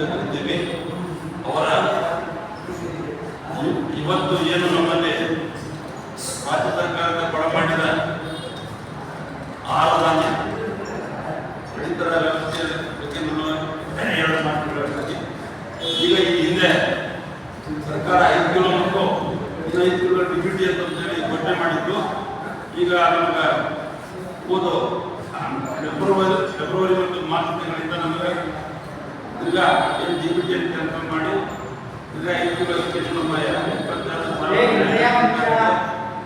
ಕಲಿತಿದ್ದೀವಿ ಅವರ ಇವತ್ತು ಏನು ನಮ್ಮಲ್ಲಿ ರಾಜ್ಯ ಸರ್ಕಾರದ ಕೊಡಮಾಡಿದ ಆಹಾರ ಧಾನ್ಯ ಪಡಿತರ ವ್ಯವಸ್ಥೆ ಬಗ್ಗೆ ಎರಡು ಮಾತುಗಳ ಈಗ ಈ ಹಿಂದೆ ಸರ್ಕಾರ ಐದು ಕಿಲೋ ಮತ್ತು ಐದು ಕಿಲೋ ಡಿಬ್ಯೂಟಿ ಅಂತ ಹೇಳಿ ಘೋಷಣೆ ಮಾಡಿದ್ದು. ಈಗ ನಮಗೆ ಹೋದು ಫೆಬ್ರವರಿ ಫೆಬ್ರವರಿ ಮತ್ತು ಮಾರ್ಚ್ ನಮಗೆ ಈಗ ಏನು ಡಿಬ್ಯೂಟಿ ಅಂತ ಕನ್ಫರ್ಮ್ ಮಾಡಿ ಈಗ ಐದು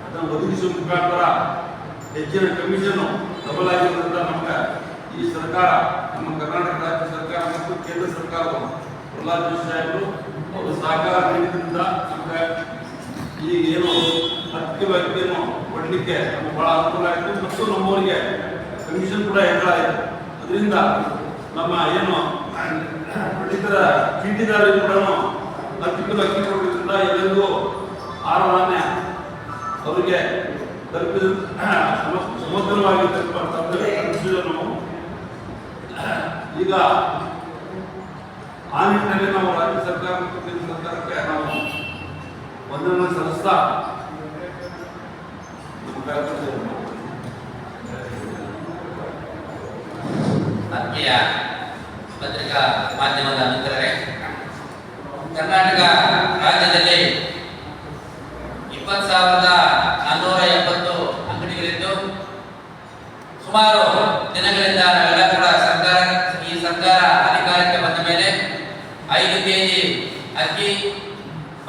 ಅದನ್ನು ಒದಗಿಸುವ ಮುಖಾಂತರ ಹೆಚ್ಚಿನ ಕಮಿಷನ್ ಡಬಲ್ ಆಗಿರೋದ್ರಿಂದ ನಮ್ಗೆ ಈ ಸರ್ಕಾರ ನಮ್ಮ ಕರ್ನಾಟಕ ರಾಜ್ಯ ಸರ್ಕಾರ ಮತ್ತು ಕೇಂದ್ರ ಸರ್ಕಾರ ಪ್ರಹ್ಲಾದ್ ಜೋಶಿ ಸಾಹೇಬರು ಅವರು ಸಹಕಾರ ನೀಡಿದ್ರಿಂದ ನಮ್ಗೆ ಈ ಏನು ಹತ್ತು ಕೊಡಲಿಕ್ಕೆ ನಮ್ಗೆ ಬಹಳ ಅನುಕೂಲ ಆಯಿತು ಮತ್ತು ನಮ್ಮವರಿಗೆ ಕಮಿಷನ್ ಕೂಡ ಹೆಚ್ಚಾಯಿತು ಅದರಿಂದ ನಮ್ಮ ಏನು ಪಂಡಿತರ ಚೀಟಿದಾರರಿಗೆ ಕೂಡ ಅತ್ಯುತ್ತಮ ಅಕ್ಕಿ ಕೊಡೋದ್ರಿಂದ ಎಲ್ಲರಿಗೂ ಆಹಾರ ಧಾನ್ಯ ಅವರಿಗೆ ತಲುಪಿದ ಸಮ- ಸಮಗ್ರವಾಗಿ ತಲುಪಿದ ಈಗ ಆ ನಿಟ್ಟಿನಲ್ಲಿ ನಾವು ರಾಜ್ಯ ಸರ್ಕಾರ ಮತ್ತು ಕೇಂದ್ರ ಸರ್ಕಾರಕ್ಕೆ ನಾವು ವಂದನೆ ಸಲ್ಲಿಸ್ತಾ ನಮ್ಮ ಕಾರ್ಯಕ್ರಮ ಆತ್ಮೀಯ ಪತ್ರಿಕಾ ಮಾಧ್ಯಮದ ಮಿತ್ರರೇ, ಕರ್ನಾಟಕ ರಾಜ್ಯದಲ್ಲಿ ಇಪ್ಪತ್ತು ಸಾವಿರದ ನಾನ್ನೂರ ಎಂಬತ್ತು ಅಂಗಡಿಗಳಿದ್ದು, ಸುಮಾರು ದಿನಗಳಿಂದ ನಾವೆಲ್ಲ ಕೂಡ ಸರ್ಕಾರ, ಈ ಸರ್ಕಾರ ಅಧಿಕಾರಕ್ಕೆ ಬಂದ ಮೇಲೆ ಐದು ಕೆಜಿ ಅಕ್ಕಿ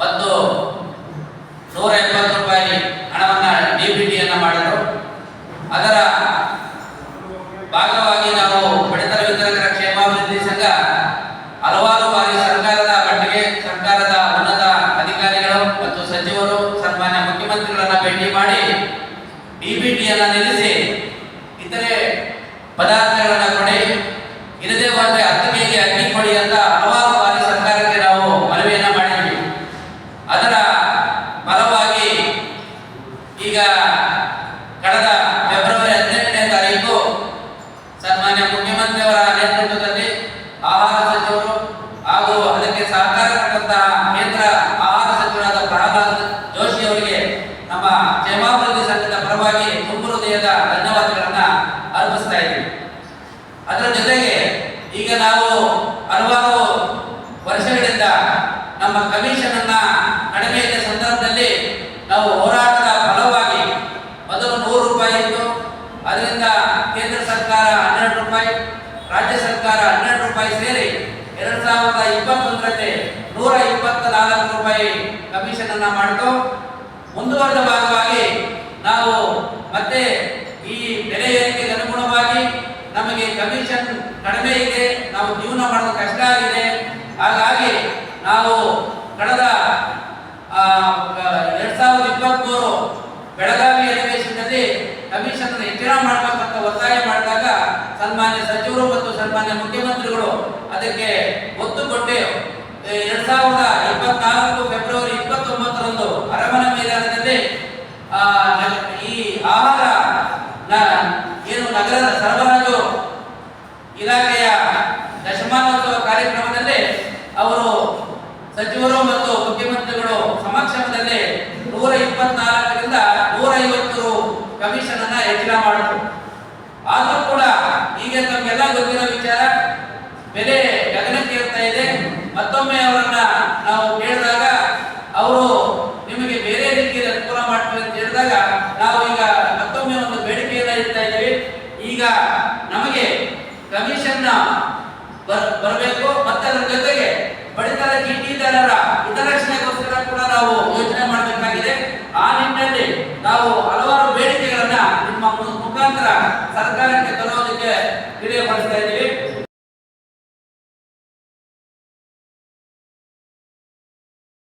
ಮತ್ತು ನೂರ ಎಪ್ಪತ್ತು ರೂಪಾಯಿ ಹಣವನ್ನ ಡಿಬಿಟಿಯನ್ನ ಮಾಡಿದರು ಅದರ ಭಾಗವಾಗಿ ನಾವು ಪಡಿತರ ವಿತರಕರ ಕ್ಷೇಮಾಭಿವೃದ್ಧಿ ಸಂಘ ಹಲವಾರು ಬಾರಿ ಸರ್ಕಾರದ ಮಟ್ಟಿಗೆ ಸರ್ಕಾರದ ಉನ್ನತ ಅಧಿಕಾರಿಗಳು ಮತ್ತು ಸಚಿವರು ಸನ್ಮಾನ್ಯ ಮುಖ್ಯಮಂತ್ರಿಗಳನ್ನ ಭೇಟಿ ಮಾಡಿ ಡಿಬಿಟಿಯನ್ನ ನಿಲ್ಲಿಸಿ ಇತರೆ ಪದಾರ್ಥಗಳನ್ನ ಕೊಡಿ. ಇರದೇ ಹೋದ್ರೆ ಹತ್ತು ಕೆಜಿ ಅಕ್ಕಿ ಕೊಡಿ ಅಂತ ಹಲವಾರು ಬಾರಿ ಸರ್ಕಾರಕ್ಕೆ ನಾವು ಮನವಿಯನ್ನ ಮಾಡಿದ್ವಿ. ಅದರ ಫಲವಾಗಿ ಈಗ ಕಳೆದ ಫೆಬ್ರವರಿ ಹದಿನೆಂಟನೇ ತಾರೀಕು ಸನ್ಮಾನ್ಯ ಮುಖ್ಯಮಂತ್ರಿಯವರ ನೇತೃತ್ವದಲ್ಲಿ ಆಹಾರ ಸಚಿವರು ಹಾಗೂ ಅದಕ್ಕೆ ಸಹಕಾರ ಕೊಟ್ಟಂತಹ ಕೇಂದ್ರ ಆಹಾರ ಸಚಿವರಾದ ಪ್ರಹ್ಲಾದ್ ಜೋಶಿ ಅವರಿಗೆ ನಮ್ಮ ಕ್ಷೇಮಾಭಿವೃದ್ಧಿ ಸಂಘದ ಪರವಾಗಿ ತುಂಬು ಹೃದಯದ ಧನ್ಯವಾದಗಳನ್ನ ಅರ್ಪಿಸ್ತಾ ಇದ್ದೀವಿ ಅದರ ಜೊತೆಗೆ ಈಗ ನಾವು ಹಲವಾರು ವರ್ಷಗಳಿಂದ ನಮ್ಮ ಕಮಿಷನ್ ಅನ್ನ ಕಡಿಮೆ ಇದ್ದ ಸಂದರ್ಭದಲ್ಲಿ ನಾವು ಹೋರಾಟದ ಫಲವಾಗಿ ಮೊದಲು ನೂರು ರೂಪಾಯಿ ಇತ್ತು. ಅದರಿಂದ ಕೇಂದ್ರ ಸರ್ಕಾರ ಹನ್ನೆರಡು ರೂಪಾಯಿ, ರಾಜ್ಯ ಸರ್ಕಾರ ಹನ್ನೆರಡು ರೂಪಾಯಿ ಸೇರಿ ಎರಡು ಸಾವಿರದ ಇಪ್ಪತ್ತೊಂದರಲ್ಲಿ ನೂರ ಇಪ್ಪತ್ತ ನಾಲ್ಕು ರೂಪಾಯಿ ಕಮಿಷನ್ ಅನ್ನ ಮಾಡಿತು. ಮುಂದುವರೆದ ಭಾಗವಾಗಿ ನಾವು ಮತ್ತೆ ಈ ಬೆಲೆ ಏರಿಕೆಗೆ ಅನುಗುಣವಾಗಿ ನಮಗೆ ಕಮಿಷನ್ ಕಡಿಮೆ ಇದೆ ನಾವು ಜೀವನ ಮಾಡೋದು ಕಷ್ಟ ಆಗಿದೆ ಹಾಗಾಗಿ ನಾವು ಕಳೆದ ಎರಡ್ ಸಾವಿರದ ಇಪ್ಪತ್ಮೂರು ಬೆಳಗಾವಿ ಅಧಿವೇಶನದಲ್ಲಿ ಕಮಿಷನ್ ಹೆಚ್ಚಳ ಮಾಡಬೇಕಂತ ಒತ್ತಾಯ ಮಾಡಿದಾಗ ಸನ್ಮಾನ್ಯ ಸಚಿವರು ಮತ್ತು ಸನ್ಮಾನ್ಯ ಮುಖ್ಯಮಂತ್ರಿಗಳು ಅದಕ್ಕೆ ಒತ್ತು ಕೊಟ್ಟು ಎರಡ್ ಸಾವಿರದ ಇಪ್ಪತ್ನಾಲ್ಕು ಫೆಬ್ರವರಿ ಇಪ್ಪತ್ತೊಂಬತ್ತರಂದು ಅರಮನೆ ಮೈದಾನದಲ್ಲಿ ಆ, ನ- ಈ ಆಹಾರ ನ- ಏನು ನಗರದ ಸರಬರಾಜು ಇಲಾಖೆಯ ದಶಮಾನೋತ್ಸವ ಕಾರ್ಯಕ್ರಮದಲ್ಲಿ ಅವರು ಸಚಿವರು ಮತ್ತು ಮುಖ್ಯಮಂತ್ರಿಗಳು ಸಮಕ್ಷಮದಲ್ಲಿ ನೂರ ಇಪ್ಪತ್ನಾಲ್ಕರಿಂದ ನೂರ ಐವತ್ತು ಕಮಿಷನ್ ಅನ್ನ ಹೆಚ್ಚಳ ಮಾಡಿದ್ರು ಆದ್ರೂ ಕೂಡ ಈಗ ನಮ್ಗೆಲ್ಲ ಗೊತ್ತಿರೋ ವಿಚಾರ, ಬೆಲೆ ಗಗನಕ್ಕೆ ಏರ್ತಾ ಇದೆ. ಮತ್ತೊಮ್ಮೆ ಅವರನ್ನ ನಾವು ಕೇಳಿದಾಗ ಅವರು ನಿಮಗೆ ಬೇರೆ ರೀತಿಯಲ್ಲಿ ಅನುಕೂಲ ಮಾಡ್ತೀವಿ ಅಂತ ಹೇಳಿದಾಗ ನಾವು ಈಗ ಮತ್ತೊಮ್ಮೆ ಒಂದು ಬೇಡಿಕೆಯನ್ನ ಇಡ್ತಾ ಇದ್ದೀವಿ. ಈಗ ನಮಗೆ ಕಮಿಷನ್ ಬರಬೇಕು, ಮತ್ತೆ ಅದರ ಜೊತೆಗೆ ಪಡಿತರ ಚೀಟಿದಾರರ ಹಿತರಕ್ಷಣೆಗೋಸ್ಕರ ಕೂಡ ನಾವು ಯೋಚನೆ ಮಾಡಬೇಕಾಗಿದೆ ಆ ನಿಟ್ಟಿನಲ್ಲಿ ನಾವು ಹಲವಾರು ಬೇಡಿಕೆಗಳನ್ನ ನಿಮ್ಮ ಮು- ಮುಖಾಂತರ ಸರ್ಕಾರಕ್ಕೆ ತರೋದಕ್ಕೆ ತಿಳಿಯಪಡಿಸ್ತಾ ಇದ್ದೀವಿ